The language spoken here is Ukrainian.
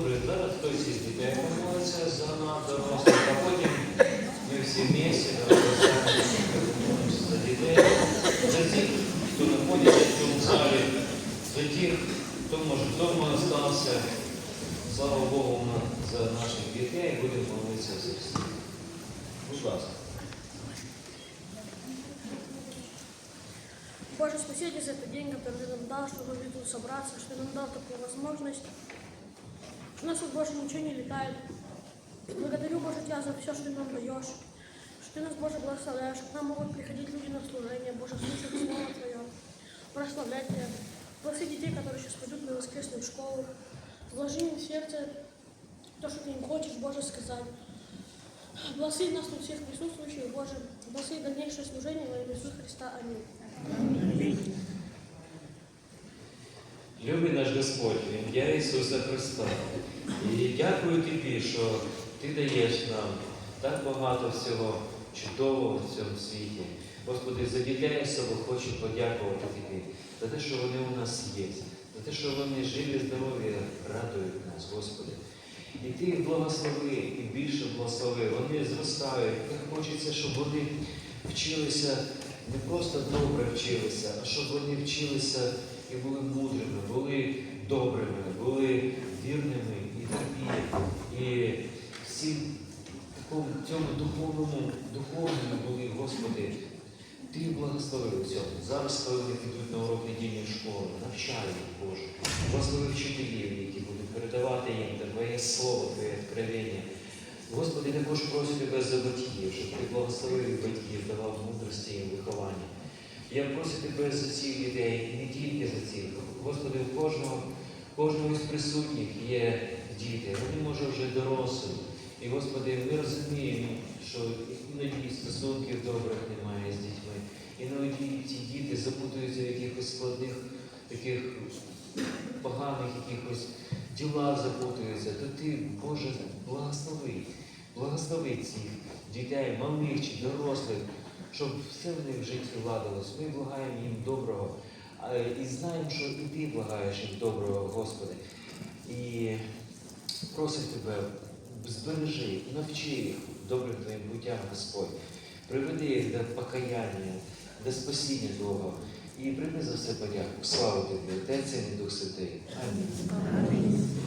хтось із дітей помолиться за нас, дорослих, а потім ми всі вместе помолимося за дітей, за тих, хто знаходиться в цьому залі, за тих, хто може вдома залишився. Слава Богу на- за наших дітей, будемо молитися за всіх. Будь ласка. Боже, спасибо за этот день, который ты нам дал, чтобы мы тут собраться, что ты нам дал такую возможность. У нас тут больше ничего не летает. Благодарю, Боже, Тебя за все, что ты нам даешь. Что ты нас, Боже, благословляешь, к нам могут приходить люди на служение, Боже, слушать Слово Твое, прославлять Тебя. Благослови детей, которые сейчас пойдут на воскресную школу. Вложи им в сердце то, что Ты им хочешь, Боже, сказать. Благослови нас тут всех присутствующих, Боже. Благослови дальнейшее служение во имя Иисуса Христа. Аминь. Любий наш Господь, в ім'я Ісуса Христа. І дякую Тобі, що Ти даєш нам так багато всього чудового в цьому світі. Господи, за дітей особо хочу подякувати Тобі, за те, що вони у нас є, за те, що вони живі, здорові, радують нас, Господи. І Ти благослови, і більше благослови. Вони зростають. Так хочеться, щоб вони вчилися не просто добре вчилися, а щоб вони вчилися і були мудрими, були добрими, були вірними і терпіли. І всі в цьому духовному, духовному були, Господи, Ти благословив цьому. Зараз, коли вони підуть на урок недільної школи, навчай Боже. Благослови вчителів, які будуть передавати їм Твоє слово, Твоє откровення. Господи, також прошу Тебе за батьків, щоб Ти благословив батьків, давав мудрості і виховання. Я прошу Тебе за цих дітей, і не тільки за цих. Господи, у кожного, кожного із присутніх є діти, вони може вже дорослі. І, Господи, ми розуміємо, що іноді стосунків добрих немає з дітьми. Іноді ці діти запутуються в якихось складних, таких поганих якихось ділах запутуються, то ти, Боже, благослови, благослови цих дітей, малих чи дорослих, щоб все в них в житті ладилось. Ми благаємо їм доброго. І знаємо, що і ти благаєш їм доброго, Господи. І просить тебе, збережи, навчи їх добрим твоїм путям, Господь. Приведи їх до покаяння, до спасіння Твого. І прийми за все подяку. Слава тобі, Отець і Дух Святий. Амінь.